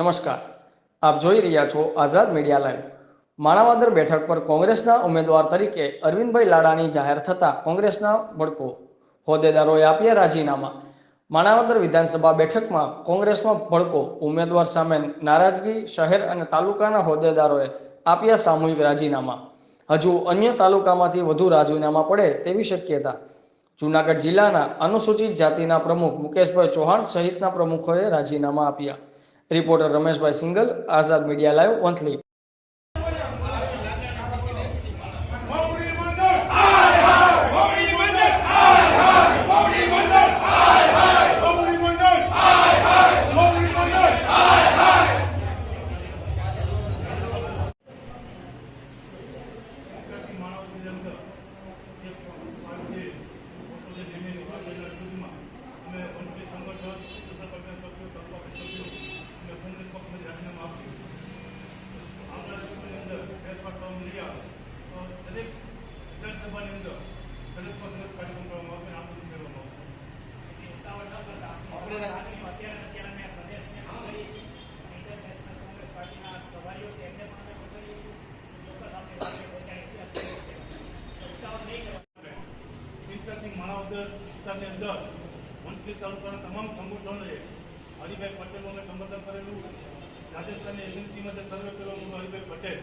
નમસ્કાર. આપ જોઈ રહ્યા છો આઝાદ મીડિયા લાઈવ. માણાવદર બેઠક પર કોંગ્રેસના ઉમેદવાર તરીકે અરવિંદભાઈ લાડાની જાહેર થતાં કોંગ્રેસના ભડકો હોદ્દેદારોએ આપ્યા રાજીનામા. માણાવદર વિધાનસભા બેઠકમાં કોંગ્રેસમાં ભડકો ઉમેદવાર સામે નારાજગી શહેર અને તાલુકાના હોદ્દેદારોએ આપ્યા સામૂહિક રાજીનામા. હજુ અન્ય તાલુકામાંથી વધુ રાજીનામા પડે તેવી શક્યતા. જૂનાગઢ જિલ્લાના અનુસૂચિત જાતિના પ્રમુખ મુકેશભાઈ ચૌહાણ સહિતના પ્રમુખોએ રાજીનામા આપ્યા. Reporter Rameshbhai Singal Azad media live Vanthali લઈ આવે તો દરેક વિધાનસભાની અંદર દરેક પક્ષને કાર્યક્રમ કરવામાં આવશે આ બધું કરવામાં આવશે અત્યારે અત્યારે અમે પ્રદેશને પણ કરીએ છીએ ઇન્ટરનેશનલ કોંગ્રેસ પાર્ટીના પ્રભારીઓ છે એમને પણ અમે કરીએ છીએ ચોક્કસ આપણે પહોંચાડીએ છીએ ઉતાવળ નહીં કરવા પિંચાસિંહ માણાવદર વિસ્તારની અંદર વંથલી તાલુકાના તમામ સંગઠનોએ હરિભાઈ પટેલોને સમર્થન કરેલું. રાજસ્થાનની એજન્સીમાં જે સર્વે હતો હરિભાઈ પટેલ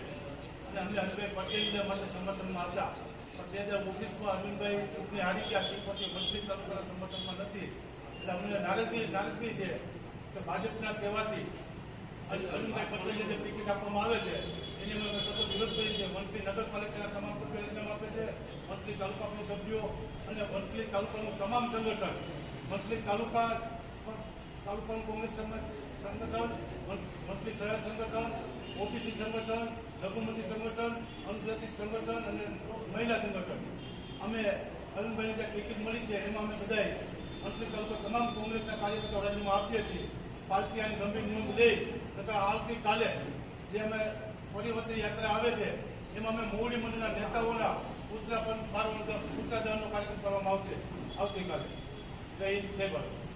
અને અમને હરિભાઈ પટેલને માટે સમર્થનમાં હતા પણ બે હજાર ઓગણીસમાં અરવિંદભાઈ ચૂંટણી હારી ગયા, તે પછી મંત્રી તાલુકાના સમર્થનમાં નથી. એટલે અમને નારાજગી નારાજગી છે કે ભાજપના કહેવાથી અરવિંદભાઈ પટેલને જે ટિકિટ આપવામાં આવે છે, એની અમે સતત વિરોધ કરીએ છીએ. મંત્રી નગરપાલિકાના તમામ સભ્યો રાજીનામું આપે છે, મંત્રી તાલુકાના સભ્યો અને મંત્રી તાલુકાનું તમામ સંગઠન, મંત્રી તાલુકા તાલુકાનું કોંગ્રેસ સંગ- સંગઠન, મંત્રી શહેર સંગઠન ઓબીસી સંગઠન, લઘુમતી સંગઠન, અનુસૂચિત સંગઠન અને મહિલા સંગઠન. અમે અરુણભાઈને જે ટિકિટ મળી છે, એમાં અમે બધાએ અંતિમ તાલુકા તમામ કોંગ્રેસના કાર્યકર્તાઓ રાજ્યમાં આપીએ છીએ. પાર્ટી આની ગંભીર ન્યૂઝ લઈ તથા આવતીકાલે જે અમે પરિવર્તન યાત્રા આવે છે, એમાં અમે મોવડી મંડળના નેતાઓના ઉત્તરાખંડ બાર ઉત્તરાધારનો કાર્યક્રમ કરવામાં આવશે. આવતીકાલે. જય હિન્દ, જય ભારત.